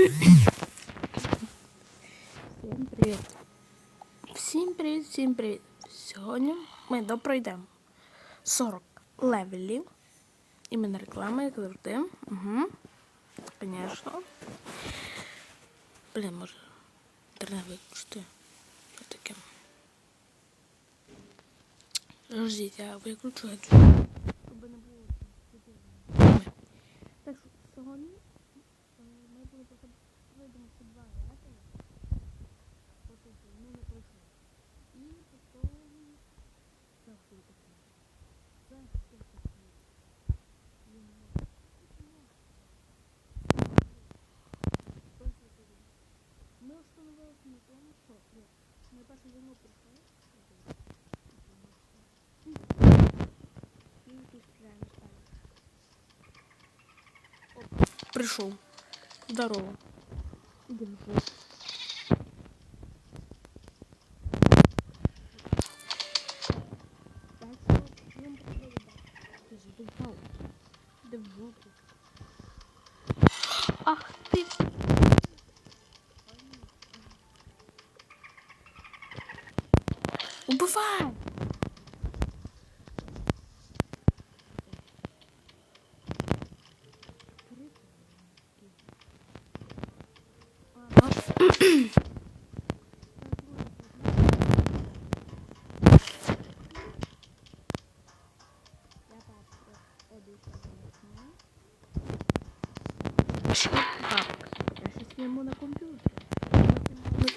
Всім привіт. Всім привіт, всім привіт. Сьогодні ми допройдемо 40 левелів. Іменно реклама, як завжди. Угу. Звісно. Блін, може. Треба виключити. Що таке? Подождіть, я виключу. Щоб не було. Так сьогодні е, ми будемо просто пройдемо ці два левели. По суті, ми не пройшли. І потім це хто такий? Це хто такий? Я не знаю. Ми остановилися на тому, що ні, ми першу війну пройшли. І тут стріляємо стали. Прийшов. Здорово. Görüşürüz.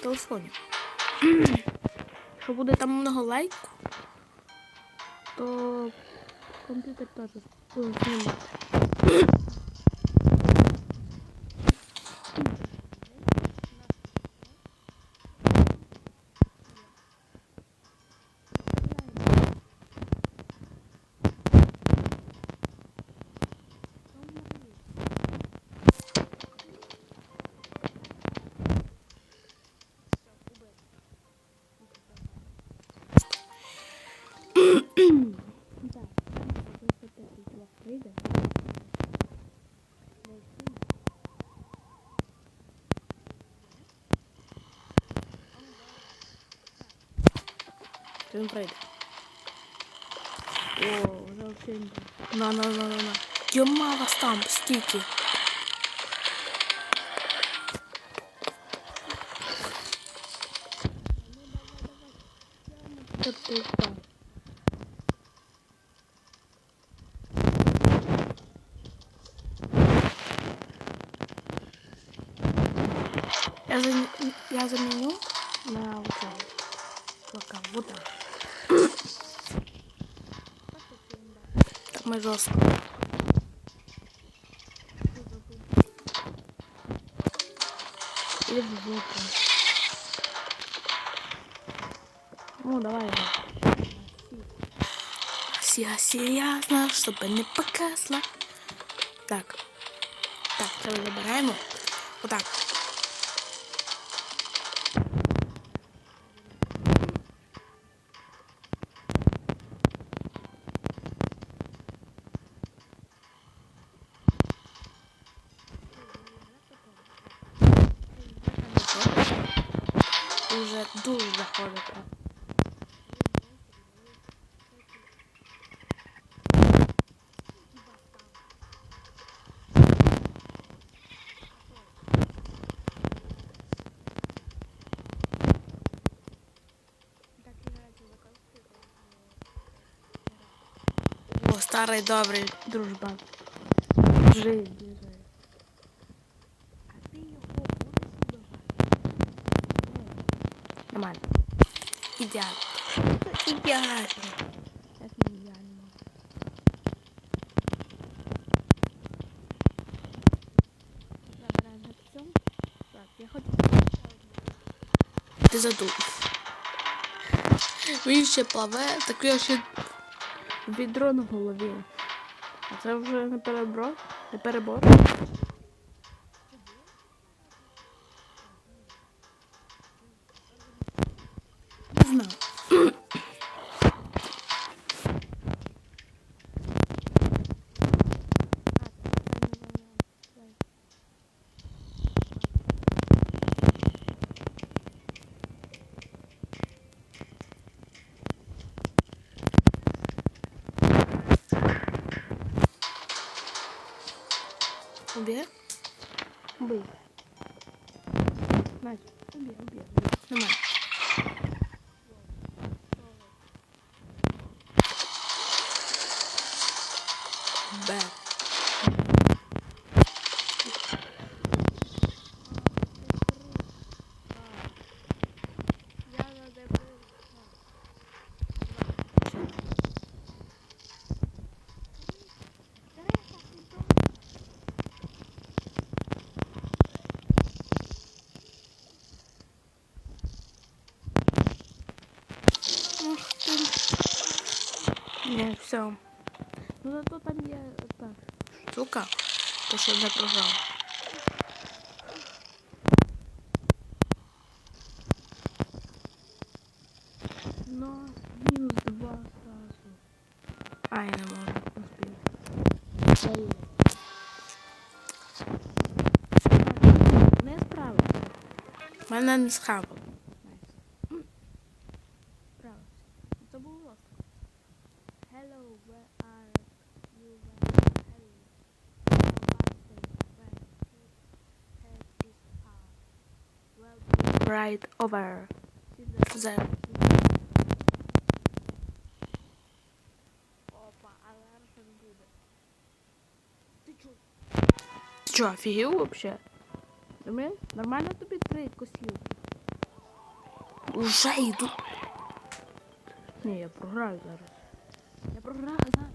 Телефоні. Якщо буде там много лайків, то комп'ютер теж буде. Так, ось такий блок прийде. Він прийде. О, вообще не. На, на, на, на, на. Йома вас там, стики. Що ти впав? Так мы жестко. И в жопу. Ну, давай. Все серьезно, чтобы не показла. Так. Так, це вибираємо. Отак. Уже дуже заходить. О, старий добрий дружба. Жив, біжи. А ти його будеш убивати? Нормально. Ідеально. Ідеально. Як не на цьому. Так, я хочу. Ти задув. Він ще плаве, так я ще відро на голові. А це вже не перебор? Не перебор? Не знаю. Убий. Надь, убей, убей, убей. Нормально. Б. Я на тебе. Ух ти. Не, все. Ну зато там є та штука, то що не програв. Ну, мінус два сразу. А, я не можу. Не справився. Мене не схавало. Right over there. Опа, а зараз що не буде? Ти чо? Ти офігів вообще? Нормально? Нормально тобі три косілки? Уже йду. Ні, я програю зараз. Я програю зараз.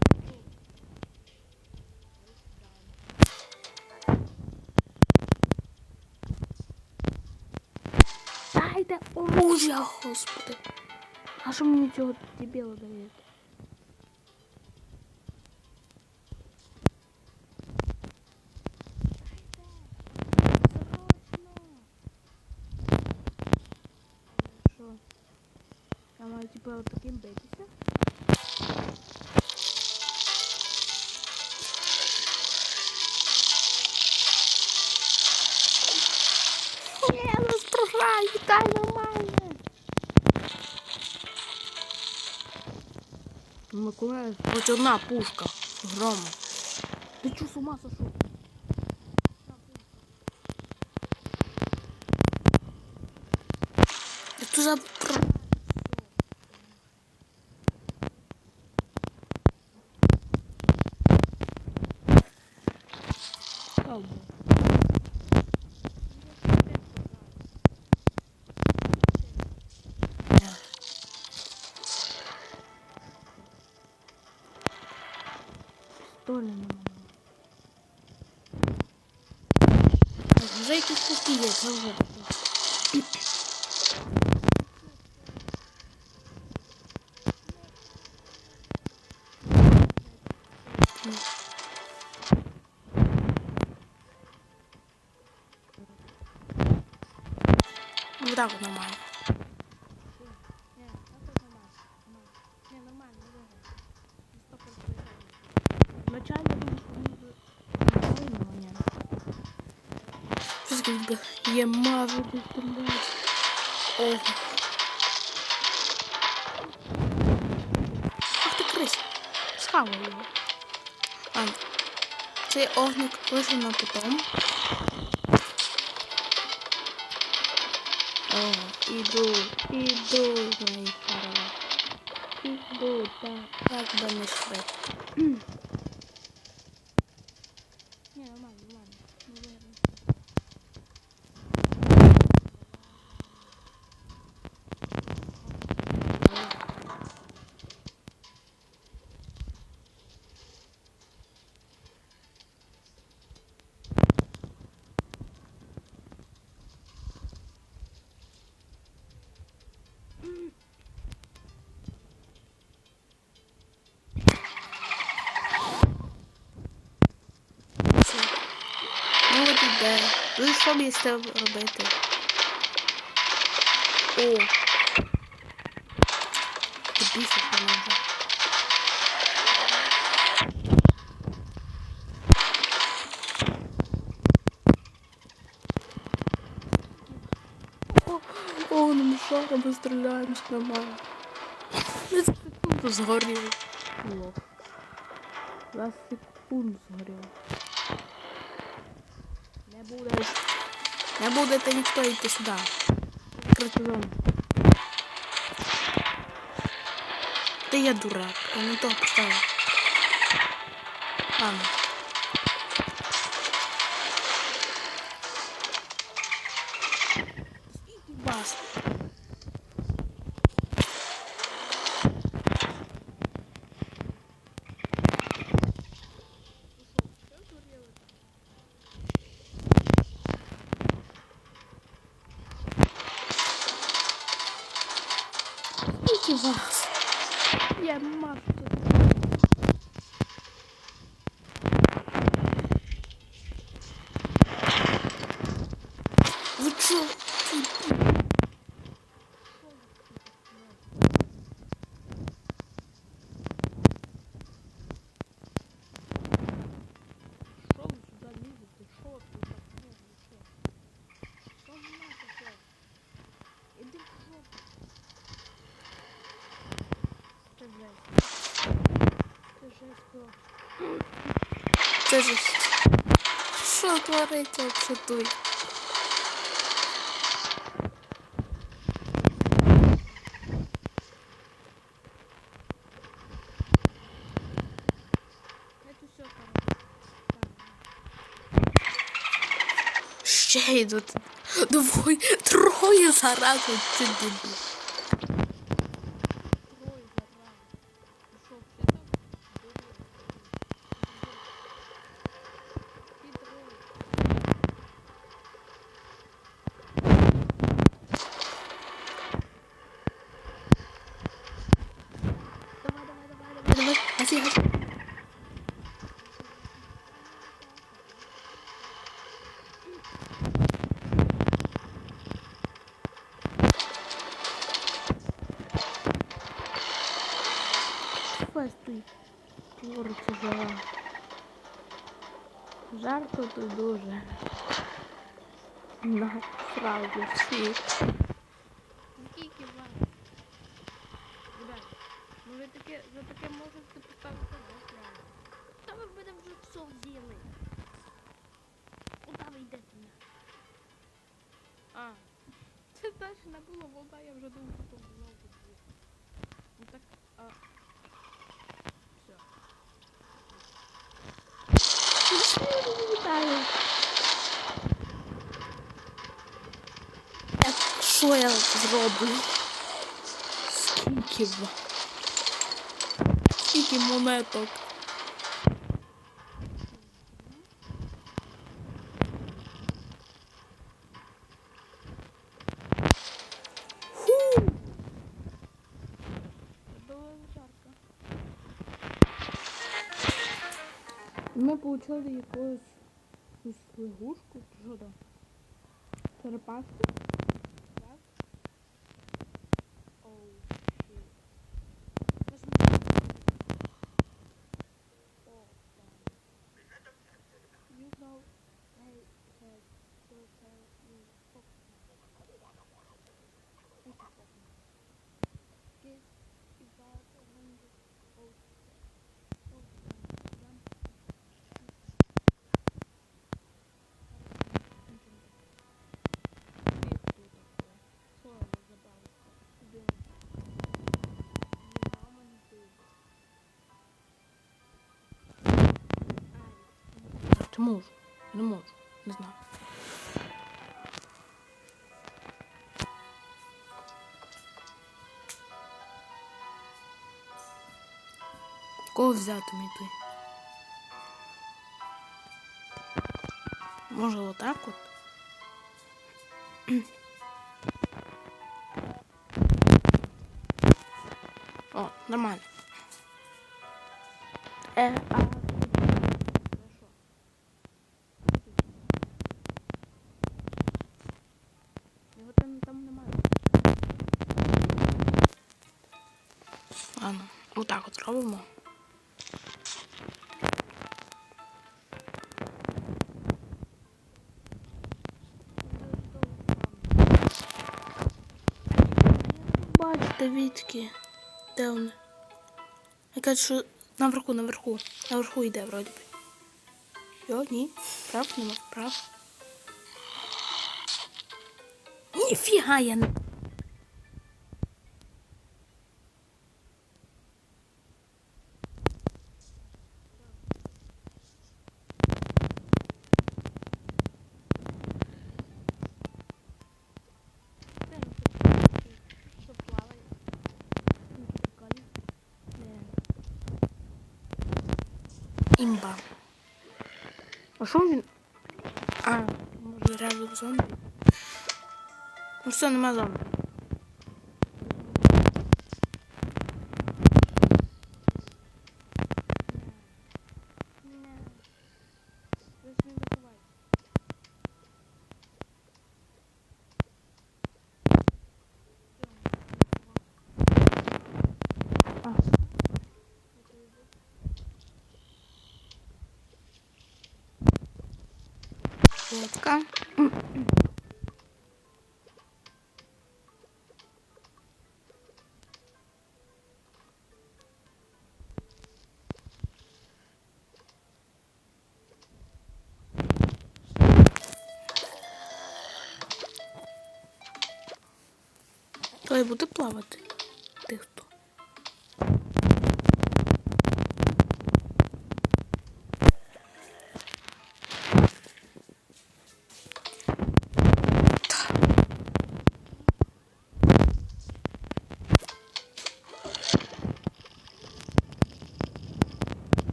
Оружие, господи. А що мені цього дебіла даєте? Миколаїв, хоч одна пушка Грома. Ти чу, з ума сошов? Тут за... якісь такі є, це вже. Вот так вот нормально. Ні, так нормально. Нормально. Ні, нормально, не виграю. Сто процентів. Вначале был Щось маву десь там блядь. Ах ти крис. Схавав його. А, цей огник лише на потом. О, іду, іду, мої хороші. Іду, так, так би не йшли. Ні, нормально, нормально. Не виграю. Все. Ну от іде. Ну і що мені з цим робити? О. Ти бісить мене вже. О, ну ми стріляємось нормально. За секунду згорів. Лох. Секунду згорів. Будеш. Не будете ніхто йти сюди. Відкрити зону. Ти я дурак, а не то поставив. Ладно. Скільки вас? Скільки вас? Я машу тут. Ви чо? Що ви сюди лізете? Що ти так робите? Що ви таке? Іди в жопу. Це жесть. Це жесть просто. Це жесть. Що твориться взагалі тут? Ще йдуть. Двоє, троє заразу це дебіл. Троє заразу. Що, все там? Ти троє. Давай, давай, давай, давай, давай. Гаси, гаси. Фест тут твориться жара. Жарко тут дуже. Насправді всі. Скільки вас? Ребята, ну ви таке, за таке можете поставити вас реально. Та ми будемо вже все з'їли. Куди ви йдете? А, це далі не було вода, я вже думав, що то було тут. Ну так, а... Все. Вітаю. Я- Що я зроблю? Скільки Скільки монеток? Ми получили якусь лягушку, що там? Черепашку? Чи можу? Не можу. Не знаю. Кого взяти мені той? Може отак от? О, нормально. Е, а... Хорошо. Його там, там немає. Ладно, отак от зробимо. Бачите, відки. Де вони? Я кажу, що наверху, наверху. Наверху йде вроді би. Йо, ні. Прав, нема, прав. Ніфіга я не. Що плаває? Ну, прикольно. Імба. А що він? А, може реально зомбі? Ну все, нема зомбі. Не. Ви ж не заховайте. А, водка. Той буде плавати.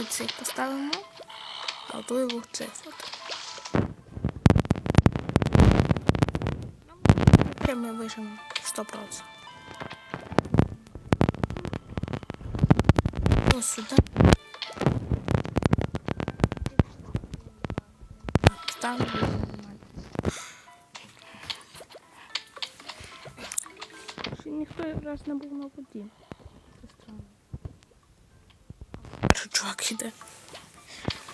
Тут цей поставимо, а його цей фото. Прям ми вижимо 100%. Ось сюди. Ще ніхто якраз не був на воді. Це странно. Іде.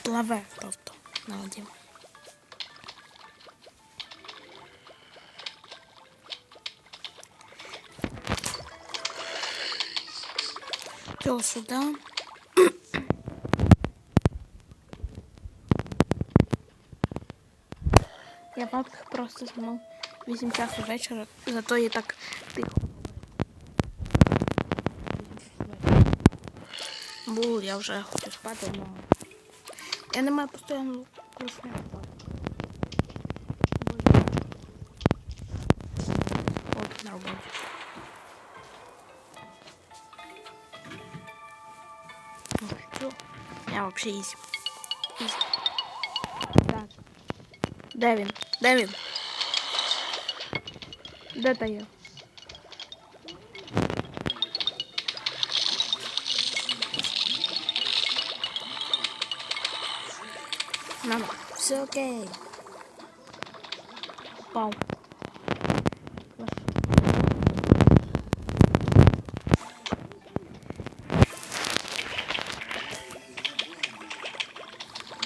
Плаве, тобто, на воді. Все сюда. Я бабки просто знімав 8 часу вечора, зато я так тихо. я вже хочу спати, але я не маю постійно крушня. От на роботі. Ну що? Я вообще ізі. Ізі. Так. Де він? Де він? Де та є? Все окей. Пау.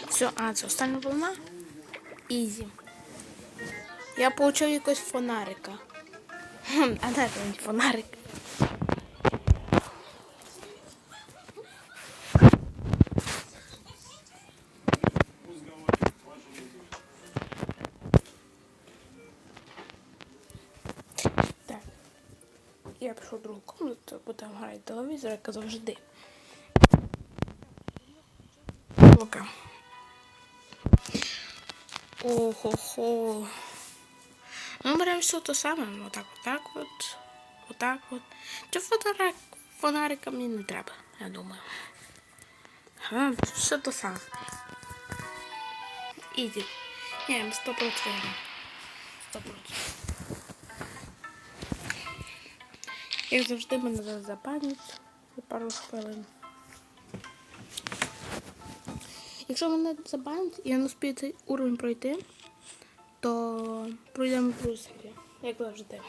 Все, а, це остання волна? Ізі. Я получив якось фонарика. Хм, А де той фонарик? там грає телевізор, як завжди. Пока. Охо-хо. Ми беремо все те саме. Ну, отак, отак от. Отак от. Чи фонарик, фонарика мені не треба, я думаю. Ага, все те саме. Іди. Ні, 100%. 100%. Як завжди мене зараз запалять за пару хвилин. Якщо мене забанять і я не успію цей уровень пройти, то пройдемо другу серію. Як завжди.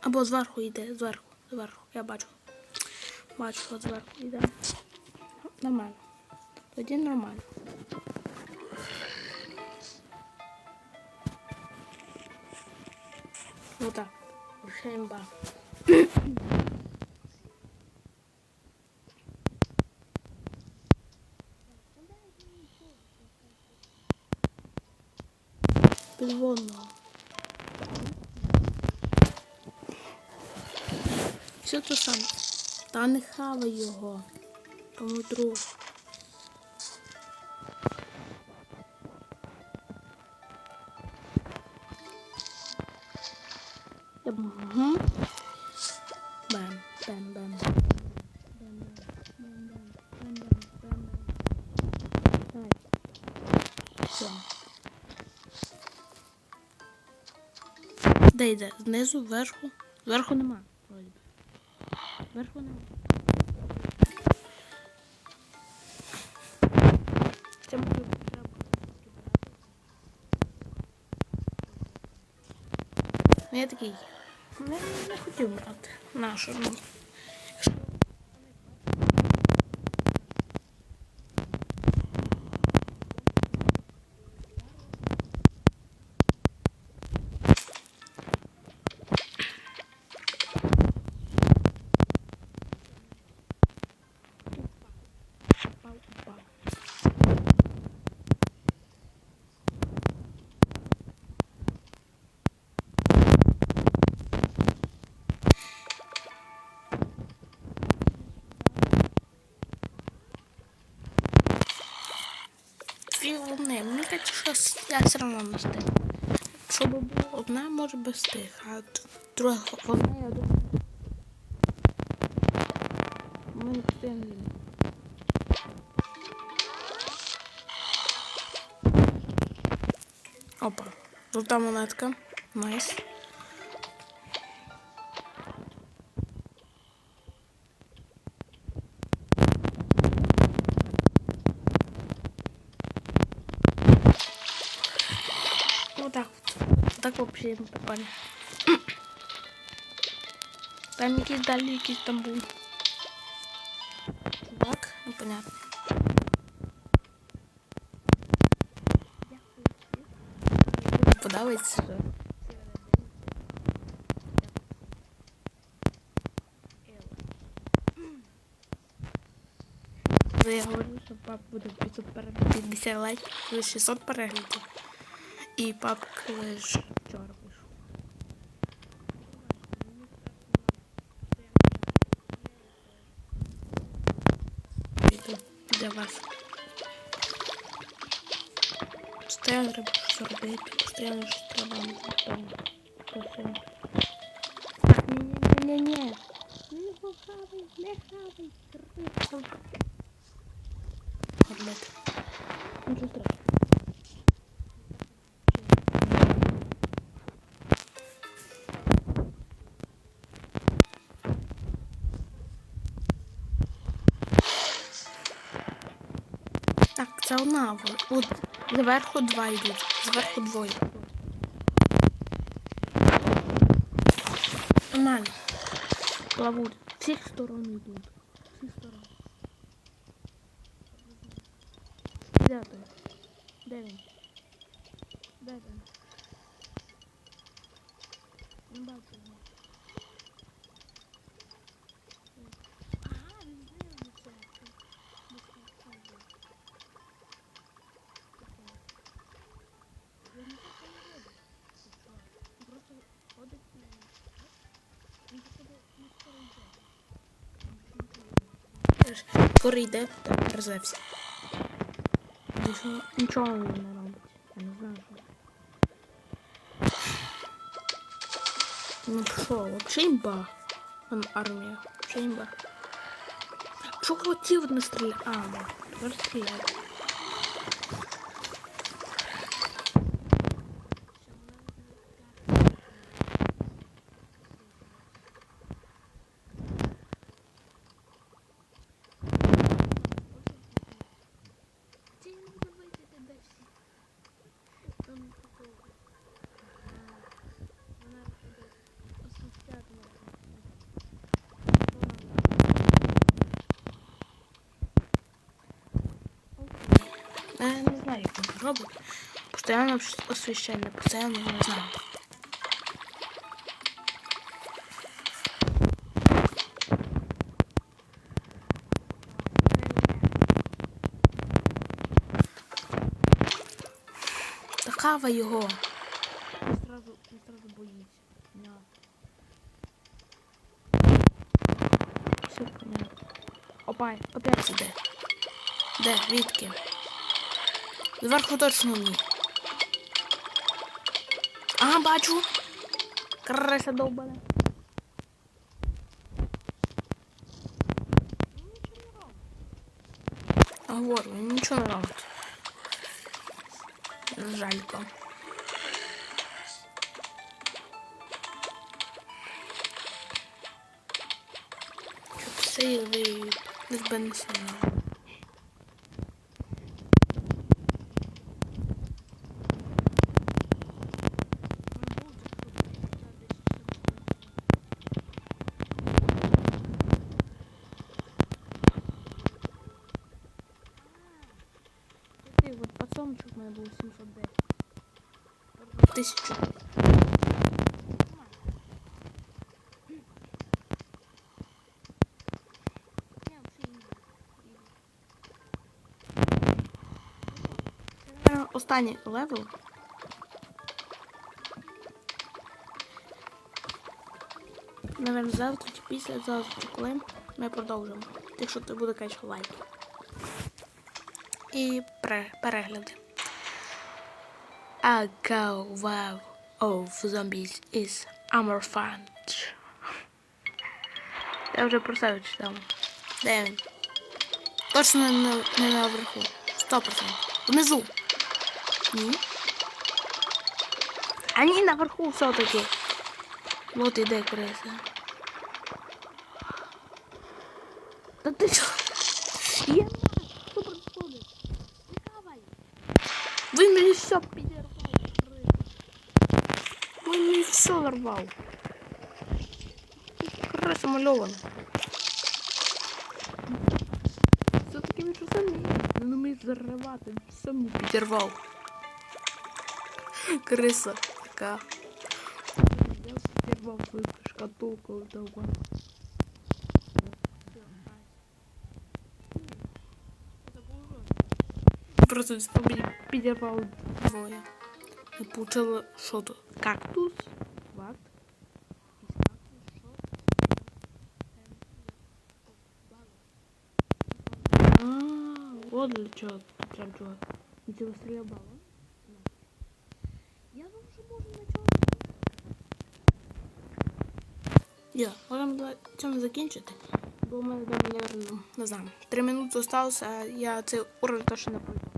Або зверху йде, зверху, зверху. Я бачу. Бачу, от зверху йде. Нормально. Тоді нормально. Так. Вже імба. Підводного. Все то саме. Та не хавай його. Тому друг. Бем. Бем, бем, бем, бем, бем, бем, бем. Давай. Все. Де йде? Знизу, вверху? Зверху нема. Зверху нема. Це може прибирати. Ну я такий. Не, не хотів брати. Нашу. Ну. Упав, упав. Дві одне. Мені кажуть, що с- я все одно не встиг. Щоб було одна, може би встиг, а друга Одна, я думаю. Ми не встигли. Опа. Золота монетка. Найс. Вот вообще не попали. Там якийсь далі якийсь там був. Так, непонятно. Подобається. що? Коли я говорю, що пап буде 500 переглядів, 50 лайків, буде 600 переглядів. І папка лиш треба щось робити, постоянно щось треба там. Постоянно. Так, ні-ні-ні-ні. Не хавай, не хавай. Робити. Нічого страшного. Так, це одна. во- От зверху два йдуть. Зверху двоє. Нормально. Плавуть. З всіх сторон йдуть. З всіх сторон. Де той? Де він? Де він? Не бачу його. Ага, він знизу це. Я не так не роблю. Просто ходить на він походу не скоро йде. Так розлився. Нічого, не робить. Я не знаю. Ну що, вообще имба. Вон армія. Вообще імба. Чого от не стріляють? А, да. Тепер стріляють. Постоянно освіщення, постоянно не знаю. Та його. Він сразу, він сразу боїться. Ня. Все понятно. Опа, опять сюди. Де? Відки? Зверху точно ні. Ага, бачу. Крыса довбана. А він нічого не робить. Жалько. Щоб сили якби не сильно. Такий от у мене був 710. Тисячу. Останній левел. Наверно, завтра чи після завтра, коли ми продовжимо. Якщо ти буде конечно, лайк. І перегляди. A go wow of zombies is. Я вже про себе читав. Де він? Точно не, не наверху. Сто процентів. Внизу. Ні. А ні, наверху все-таки. Вот іде криса. Та ти що? Я що происходит? Давай. Він мені все підірвав. Він мені все нарвав. Криса мальована. Все-таки він що сам не не вміє. Все мені підірвав. Криса така. Я підірвав свою шкатулку довго. Просто під- підірвав двоє. І получила що тут? Кактус? Ват? А, вот для треба чого. І це вистріляв балон? Я вам вже можу на чому. Я, можемо на цьому закінчити. Бо у мене там, не знаю, три минути залишилося, а я цей уровень точно не пройду.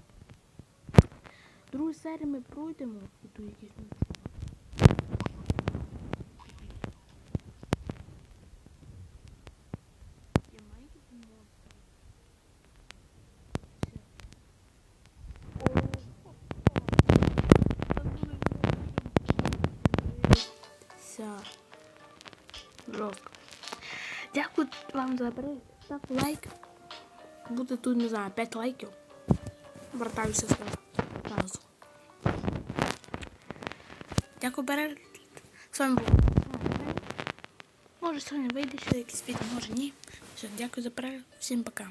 Другу серію ми пройдемо. І тут якісь нічого. Дякую вам за перегляд. Ставте лайк. Буде тут, не знаю, 5 лайків. Вертаюся сразу. Дякую, перегляд. З вами був. Може, сьогодні вийде ще якийсь відео, може ні. Все, дякую за перегляд. Всім пока.